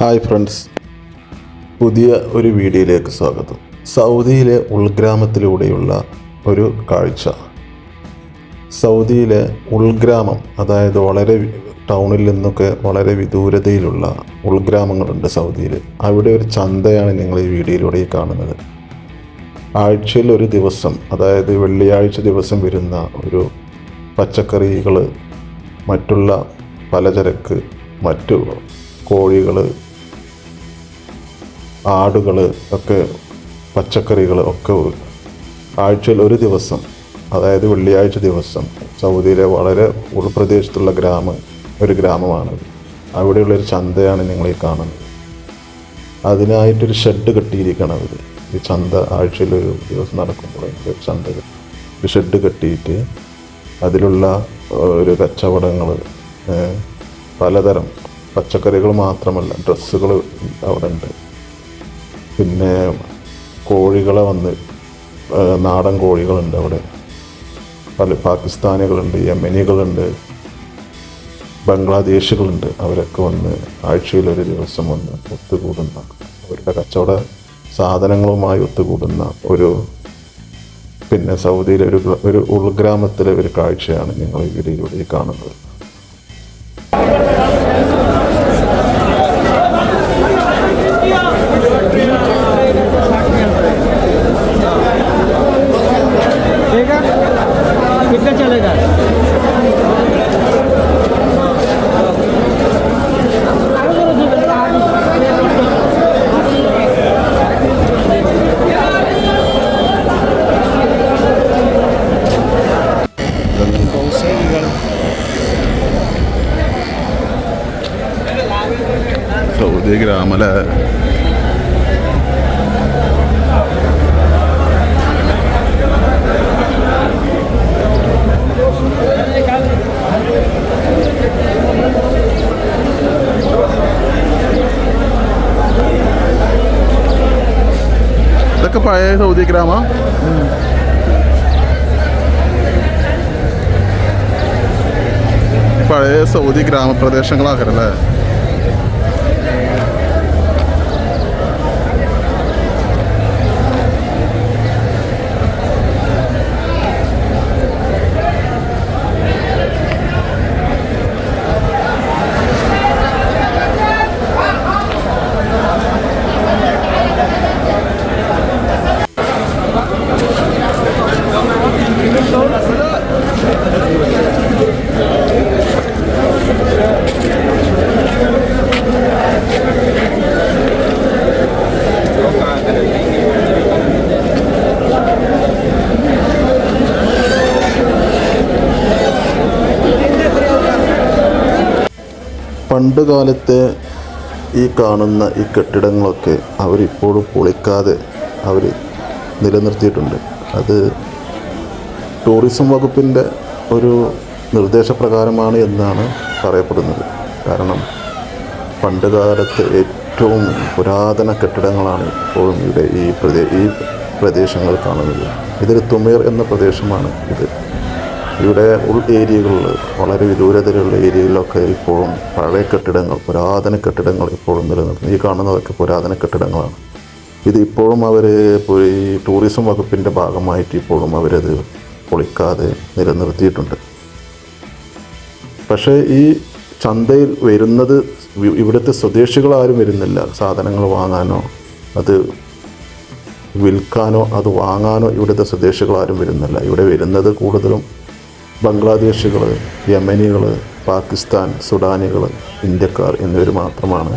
Hi friends. പുതിയ ഒരു വീഡിയോയിലേക്ക് സ്വാഗതം. സൗദിയിലെ ഉൾഗ്രാമത്തിലൂടെയുള്ള ഒരു കാഴ്ച. സൗദിയിലെ ഉൾഗ്രാമം അതായത് വളരെ ടൗണിൽ നിന്നൊക്കെ വളരെ വിദൂരതയിലുള്ള ഉൾഗ്രാമങ്ങളുണ്ട് സൗദിയിൽ അവിടെ ഒരു ചന്തയാണ് നിങ്ങൾ ഈ വീഡിയോയിലൂടെ കാണുന്നത്. ആഴ്ചയിൽ ഒരു ദിവസം അതായത് വെള്ളിയാഴ്ച ദിവസം വരുന്ന ഒരു പച്ചക്കറികൾ മറ്റുള്ള പലചരക്ക് മറ്റു കോഴികൾ ആടുകൾ ഒക്കെ പച്ചക്കറികൾ ഒക്കെ ആഴ്ചയിൽ ഒരു ദിവസം അതായത് വെള്ളിയാഴ്ച ദിവസം സൗദിയിലെ വളരെ ഉൾപ്രദേശത്തുള്ള ഗ്രാമം ഒരു ഗ്രാമമാണ്. അവിടെയുള്ളൊരു ചന്തയാണ് നിങ്ങൾ ഈ കാണുന്നത്. അതിനായിട്ടൊരു ഷെഡ് കെട്ടിയിരിക്കണം അവർ. ഈ ചന്ത ആഴ്ചയിൽ ഒരു ദിവസം നടക്കുമ്പോൾ ഒരു ചന്ത ഒരു ഷെഡ് കെട്ടിയിട്ട് അതിലുള്ള ഒരു കച്ചവടങ്ങൾ പലതരം പച്ചക്കറികൾ മാത്രമല്ല ഡ്രസ്സുകൾ അവിടെ ഉണ്ട്. പിന്നെ കോഴികളെ വന്ന് നാടൻ കോഴികളുണ്ട് അവിടെ. പല പാകിസ്ഥാനികളുണ്ട് യമനികളുണ്ട് ബംഗ്ലാദേശികളുണ്ട്. അവരൊക്കെ വന്ന് ആഴ്ചയിൽ ഒരു ദിവസം വന്ന് ഒത്തുകൂടുന്ന അവരുടെ കച്ചവട സാധനങ്ങളുമായി ഒത്തുകൂടുന്ന ഒരു പിന്നെ സൗദിയിലെ ഒരു ഒരു ഉൾഗ്രാമത്തിലെ ഒരു കാഴ്ചയാണ് ഞങ്ങൾ ഈ വീഡിയോയിലൂടെ കാണുന്നത്. സൗദി ഗ്രാമല. ഇതൊക്കെ പഴയ സൗദി ഗ്രാമ? പഴയ സൗദി ഗ്രാമപ്രദേശങ്ങളാക്കരല്ലേ പണ്ട് ഈ കാണുന്ന ഈ കെട്ടിടങ്ങളൊക്കെ അവരിപ്പോഴും പൊളിക്കാതെ അവർ നിലനിർത്തിയിട്ടുണ്ട്. അത് ടൂറിസം വകുപ്പിന്റെ ഒരു നിർദ്ദേശപ്രകാരമാണ് എന്നാണ് പറയപ്പെടുന്നത്. കാരണം പണ്ട് കാലത്ത് ഏറ്റവും പുരാതന കെട്ടിടങ്ങളാണ് ഇപ്പോഴും ഇവിടെ ഈ പ്രദേ ഈ പ്രദേശങ്ങൾ കാണുന്നത്. ഇതൊരു തുമേർ എന്ന പ്രദേശമാണ് ഇത്. ഇവിടെ ഉൾ ഏരിയകളിൽ വളരെ വിദൂരതയിലുള്ള ഏരിയകളിലൊക്കെ ഇപ്പോഴും പഴയ കെട്ടിടങ്ങൾ പുരാതന കെട്ടിടങ്ങൾ ഇപ്പോഴും നിലനിർത്തുന്നു. ഈ കാണുന്നതൊക്കെ പുരാതന കെട്ടിടങ്ങളാണ്. ഇത് ഇപ്പോഴും അവർ ഈ ടൂറിസം വകുപ്പിന്റെ ഭാഗമായിട്ട് ഇപ്പോഴും അവരത് പൊളിക്കാതെ നിലനിർത്തിയിട്ടുണ്ട്. പക്ഷേ ഈ ചന്തയിൽ വരുന്നത് ഇവിടുത്തെ ഇവിടുത്തെ സ്വദേശികളാരും വരുന്നില്ല. സാധനങ്ങൾ വാങ്ങാനോ അത് വിൽക്കാനോ അത് വാങ്ങാനോ ഇവിടുത്തെ സ്വദേശികളാരും വരുന്നില്ല. ഇവിടെ വരുന്നത് കൂടുതലും ബംഗ്ലാദേശികൾ യമനികൾ പാകിസ്ഥാൻ സുഡാനികൾ ഇന്ത്യക്കാർ എന്നിവർ മാത്രമാണ്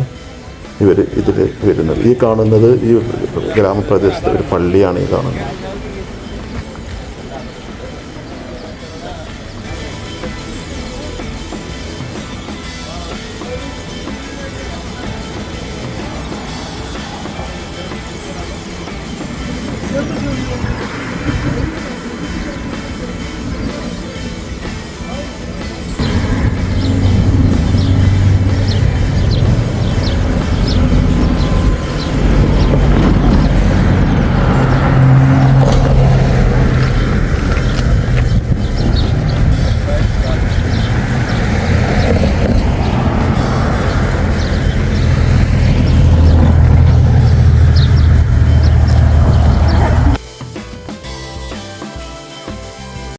ഇവർ ഇതിൽ വരുന്നത്. ഈ കാണുന്നത് ഈ ഗ്രാമപ്രദേശത്തെ ഒരു പള്ളിയാണ് ഈ കാണുന്നത്.